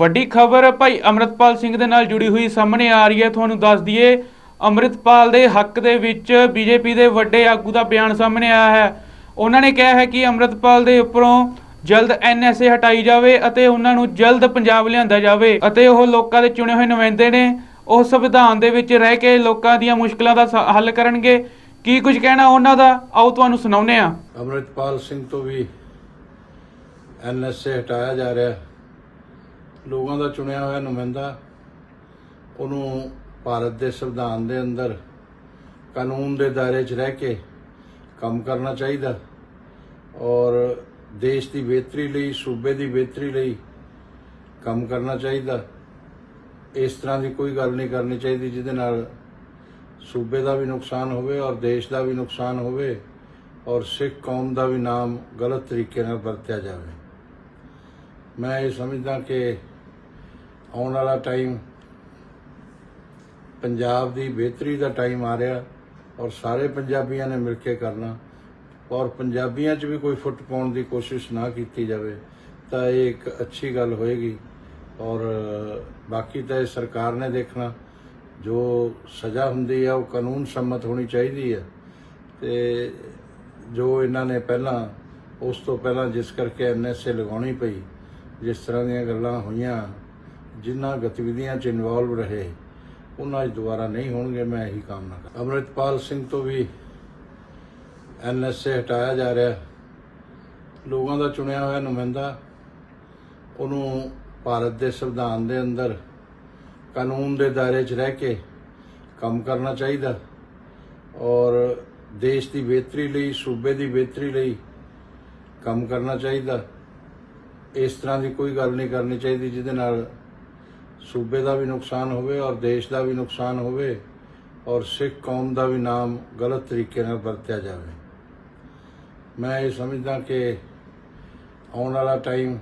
ਵੱਡੀ ਖਬਰ, ਭਾਈ ਅਮਰਤਪਾਲ ਸਿੰਘ ਦੇ ਨਾਲ ਜੁੜੀ ਹੋਈ ਸਾਹਮਣੇ ਆ ਰਹੀ ਹੈ। ਤੁਹਾਨੂੰ ਦੱਸ ਦਈਏ, ਅਮਰਤਪਾਲ ਦੇ ਹੱਕ ਦੇ ਵਿੱਚ ਬੀਜੇਪੀ ਦੇ ਵੱਡੇ ਆਗੂ ਦਾ ਬਿਆਨ ਸਾਹਮਣੇ ਆਇਆ ਹੈ। ਉਹਨਾਂ ਨੇ ਕਿਹਾ ਹੈ ਕਿ ਅਮਰਤਪਾਲ ਦੇ ਉੱਪਰੋਂ ਜਲਦ ਐਨਐਸਏ ਹਟਾਈ ਜਾਵੇ ਅਤੇ ਉਹਨਾਂ ਨੂੰ ਜਲਦ ਪੰਜਾਬ ਲਿਆਂਦਾ ਜਾਵੇ ਅਤੇ ਉਹ ਲੋਕਾਂ ਦੇ ਚੁਣੇ ਹੋਏ ਨੁਮਾਇੰਦੇ ਨੇ। ਉਹ ਸੰਵਿਧਾਨ ਦੇ ਵਿੱਚ ਰਹਿ ਕੇ ਲੋਕਾਂ ਦੀਆਂ ਮੁਸ਼ਕਲਾਂ ਦਾ ਹੱਲ ਕਰਨਗੇ। ਕੀ ਕੁਝ ਕਹਿਣਾ ਉਹਨਾਂ ਦਾ? ਆਓ ਤੁਹਾਨੂੰ ਸੁਣਾਉਂਦੇ ਹਾਂ। ਅਮਰਿਤਪਾਲ ਸਿੰਘ ਤੋਂ ਵੀ ਐਨਐਸਏ ਹਟਾਇਆ ਜਾ ਰਿਹਾ। ਲੋਕਾਂ ਦਾ ਚੁਣਿਆ ਹੋਇਆ ਨੁਮਾਇੰਦਾ, ਉਹਨੂੰ ਭਾਰਤ ਦੇ ਸੰਵਿਧਾਨ ਦੇ ਅੰਦਰ ਕਾਨੂੰਨ ਦੇ ਦਾਇਰੇ 'ਚ ਰਹਿ ਕੇ ਕੰਮ ਕਰਨਾ ਚਾਹੀਦਾ ਔਰ ਦੇਸ਼ ਦੀ ਬਿਹਤਰੀ ਲਈ, ਸੂਬੇ ਦੀ ਬਿਹਤਰੀ ਲਈ ਕੰਮ ਕਰਨਾ ਚਾਹੀਦਾ। ਇਸ ਤਰ੍ਹਾਂ ਦੀ ਕੋਈ ਗੱਲ ਨਹੀਂ ਕਰਨੀ ਚਾਹੀਦੀ ਜਿਹਦੇ ਨਾਲ ਸੂਬੇ ਦਾ ਵੀ ਨੁਕਸਾਨ ਹੋਵੇ ਔਰ ਦੇਸ਼ ਦਾ ਵੀ ਨੁਕਸਾਨ ਹੋਵੇ ਔਰ ਸਿੱਖ ਕੌਮ ਦਾ ਵੀ ਨਾਮ ਗਲਤ ਤਰੀਕੇ ਨਾਲ ਵਰਤਿਆ ਜਾਵੇ। ਮੈਂ ਇਹ ਸਮਝਦਾ ਕਿ ਆਉਣ ਵਾਲਾ ਟਾਈਮ ਪੰਜਾਬ ਦੀ ਬਿਹਤਰੀ ਦਾ ਟਾਈਮ ਆ ਰਿਹਾ ਔਰ ਸਾਰੇ ਪੰਜਾਬੀਆਂ ਨੇ ਮਿਲ ਕੇ ਕਰਨਾ। ਔਰ ਪੰਜਾਬੀਆਂ 'ਚ ਵੀ ਕੋਈ ਫੁੱਟ ਪਾਉਣ ਦੀ ਕੋਸ਼ਿਸ਼ ਨਾ ਕੀਤੀ ਜਾਵੇ ਤਾਂ ਇਹ ਇੱਕ ਅੱਛੀ ਗੱਲ ਹੋਏਗੀ। ਔਰ ਬਾਕੀ ਤਾਂ ਇਹ ਸਰਕਾਰ ਨੇ ਦੇਖਣਾ, ਜੋ ਸਜ਼ਾ ਹੁੰਦੀ ਹੈ ਉਹ ਕਾਨੂੰਨ ਸੰਮਤ ਹੋਣੀ ਚਾਹੀਦੀ ਹੈ ਤੇ ਜੋ ਇਹਨਾਂ ਨੇ ਪਹਿਲਾਂ, ਉਸ ਤੋਂ ਪਹਿਲਾਂ ਜਿਸ ਕਰਕੇ ਐਨਐਸਏ ਲਗਾਉਣੀ ਪਈ, ਜਿਸ ਤਰ੍ਹਾਂ ਦੀਆਂ ਗੱਲਾਂ ਹੋਈਆਂ ਜਿਨ੍ਹਾਂ ਗਤੀਵਿਧੀਆਂ 'ਚ ਇਨਵੋਲਵ ਰਹੇ, ਉਹਨਾਂ 'ਚ ਦੁਬਾਰਾ ਨਹੀਂ ਹੋਣਗੇ, ਮੈਂ ਇਹੀ ਕਾਮਨਾ ਕਰਦਾ। ਅਮਰਿਤਪਾਲ ਸਿੰਘ ਤੋਂ ਵੀ ਐਨਐਸਏ ਹਟਾਇਆ ਜਾ ਰਿਹਾ। ਲੋਕਾਂ ਦਾ ਚੁਣਿਆ ਹੋਇਆ ਨੁਮਾਇੰਦਾ, ਉਹਨੂੰ ਭਾਰਤ ਦੇ ਸੰਵਿਧਾਨ ਦੇ ਅੰਦਰ ਕਾਨੂੰਨ ਦੇ ਦਾਇਰੇ 'ਚ ਰਹਿ ਕੇ ਕੰਮ ਕਰਨਾ ਚਾਹੀਦਾ ਔਰ ਦੇਸ਼ ਦੀ ਬਿਹਤਰੀ ਲਈ, ਸੂਬੇ ਦੀ ਬਿਹਤਰੀ ਲਈ ਕੰਮ ਕਰਨਾ ਚਾਹੀਦਾ। ਇਸ ਤਰ੍ਹਾਂ ਦੀ ਕੋਈ ਗੱਲ ਨਹੀਂ ਕਰਨੀ ਚਾਹੀਦੀ ਜਿਹਦੇ ਨਾਲ ਸੂਬੇ ਦਾ ਵੀ ਨੁਕਸਾਨ ਹੋਵੇ ਔਰ ਦੇਸ਼ ਦਾ ਵੀ ਨੁਕਸਾਨ ਹੋਵੇ ਔਰ ਸਿੱਖ ਕੌਮ ਦਾ ਵੀ ਨਾਮ ਗਲਤ ਤਰੀਕੇ ਨਾਲ ਵਰਤਿਆ ਜਾਵੇ। ਮੈਂ ਇਹ ਸਮਝਦਾ ਕਿ ਆਉਣ ਵਾਲਾ ਟਾਈਮ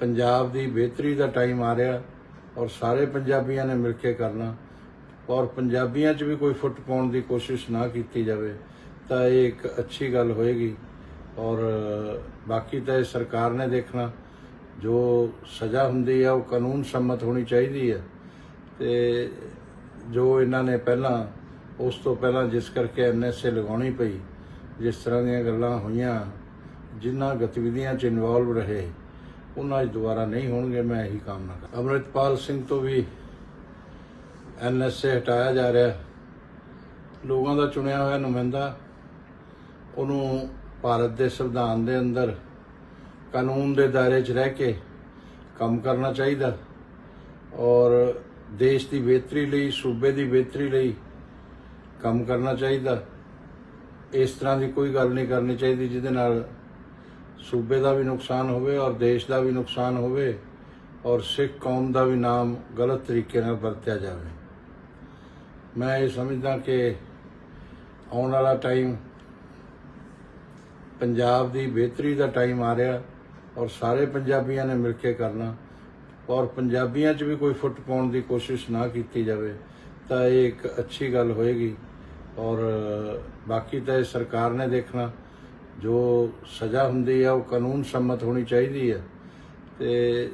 ਪੰਜਾਬ ਦੀ ਬਿਹਤਰੀ ਦਾ ਟਾਈਮ ਆ ਰਿਹਾ ਔਰ ਸਾਰੇ ਪੰਜਾਬੀਆਂ ਨੇ ਮਿਲ ਕੇ ਕਰਨਾ ਔਰ ਪੰਜਾਬੀਆਂ 'ਚ ਵੀ ਕੋਈ ਫੁੱਟ ਪਾਉਣ ਦੀ ਕੋਸ਼ਿਸ਼ ਨਾ ਕੀਤੀ ਜਾਵੇ ਤਾਂ ਇਹ ਇੱਕ ਅੱਛੀ ਗੱਲ ਹੋਏਗੀ ਔਰ ਬਾਕੀ ਤਾਂ ਇਹ ਸਰਕਾਰ ਨੇ ਦੇਖਣਾ ਜੋ ਸਜ਼ਾ ਹੁੰਦੀ ਹੈ ਉਹ ਕਾਨੂੰਨ ਸੰਮਤ ਹੋਣੀ ਚਾਹੀਦੀ ਹੈ ਤੇ ਜੋ ਇਹਨਾਂ ਨੇ ਪਹਿਲਾਂ, ਉਸ ਤੋਂ ਪਹਿਲਾਂ ਜਿਸ ਕਰਕੇ ਐਨਐਸਏ ਲਗਾਉਣੀ ਪਈ, ਜਿਸ ਤਰ੍ਹਾਂ ਦੀਆਂ ਗੱਲਾਂ ਹੋਈਆਂ, ਜਿਨ੍ਹਾਂ ਗਤੀਵਿਧੀਆਂ 'ਚ ਇਨਵੋਲਵ ਰਹੇ, ਉਹਨਾਂ 'ਚ ਦੁਬਾਰਾ ਨਹੀਂ ਹੋਣਗੇ, ਮੈਂ ਇਹੀ ਕਾਮਨਾ ਕਰਦਾ। ਅਮਰਿਤਪਾਲ ਸਿੰਘ ਤੋਂ ਵੀ ਐਨਐਸਏ ਹਟਾਇਆ ਜਾ ਰਿਹਾ। ਲੋਕਾਂ ਦਾ ਚੁਣਿਆ ਹੋਇਆ ਨੁਮਾਇੰਦਾ, ਉਹਨੂੰ ਭਾਰਤ ਦੇ ਸੰਵਿਧਾਨ ਦੇ ਅੰਦਰ ਕਾਨੂੰਨ ਦੇ ਦਾਇਰੇ 'ਚ ਰਹਿ ਕੇ ਕੰਮ ਕਰਨਾ ਚਾਹੀਦਾ। ਔਰ ਦੇਸ਼ ਦੀ ਬਿਹਤਰੀ ਲਈ, ਸੂਬੇ ਦੀ ਬਿਹਤਰੀ ਲਈ ਕੰਮ ਕਰਨਾ ਚਾਹੀਦਾ। ਇਸ ਤਰ੍ਹਾਂ ਦੀ ਕੋਈ ਗੱਲ ਨਹੀਂ ਕਰਨੀ ਚਾਹੀਦੀ ਜਿਹਦੇ ਨਾਲ ਸੂਬੇ ਦਾ ਵੀ ਨੁਕਸਾਨ ਹੋਵੇ ਔਰ ਦੇਸ਼ ਦਾ ਵੀ ਨੁਕਸਾਨ ਹੋਵੇ ਔਰ ਸਿੱਖ ਕੌਮ ਦਾ ਵੀ ਨਾਮ ਗਲਤ ਤਰੀਕੇ ਨਾਲ ਵਰਤਿਆ ਜਾਵੇ। ਮੈਂ ਇਹ ਸਮਝਦਾ ਕਿ ਆਉਣ ਵਾਲਾ ਟਾਈਮ ਪੰਜਾਬ ਦੀ ਬਿਹਤਰੀ ਦਾ ਟਾਈਮ ਆ ਰਿਹਾ। ਔਰ ਸਾਰੇ ਪੰਜਾਬੀਆਂ ਨੇ ਮਿਲ ਕੇ ਕਰਨਾ। ਔਰ ਪੰਜਾਬੀਆਂ 'ਚ ਵੀ ਕੋਈ ਫੁੱਟ ਪਾਉਣ ਦੀ ਕੋਸ਼ਿਸ਼ ਨਾ ਕੀਤੀ ਜਾਵੇ, ਤਾਂ ਇਹ ਇੱਕ ਅੱਛੀ ਗੱਲ ਹੋਏਗੀ। ਔਰ ਬਾਕੀ ਤਾਂ ਇਹ ਸਰਕਾਰ ਨੇ ਦੇਖਣਾ, ਜੋ ਸਜ਼ਾ ਹੁੰਦੀ ਹੈ ਉਹ ਕਾਨੂੰਨ ਸੰਮਤ ਹੋਣੀ ਚਾਹੀਦੀ ਹੈ ਤੇ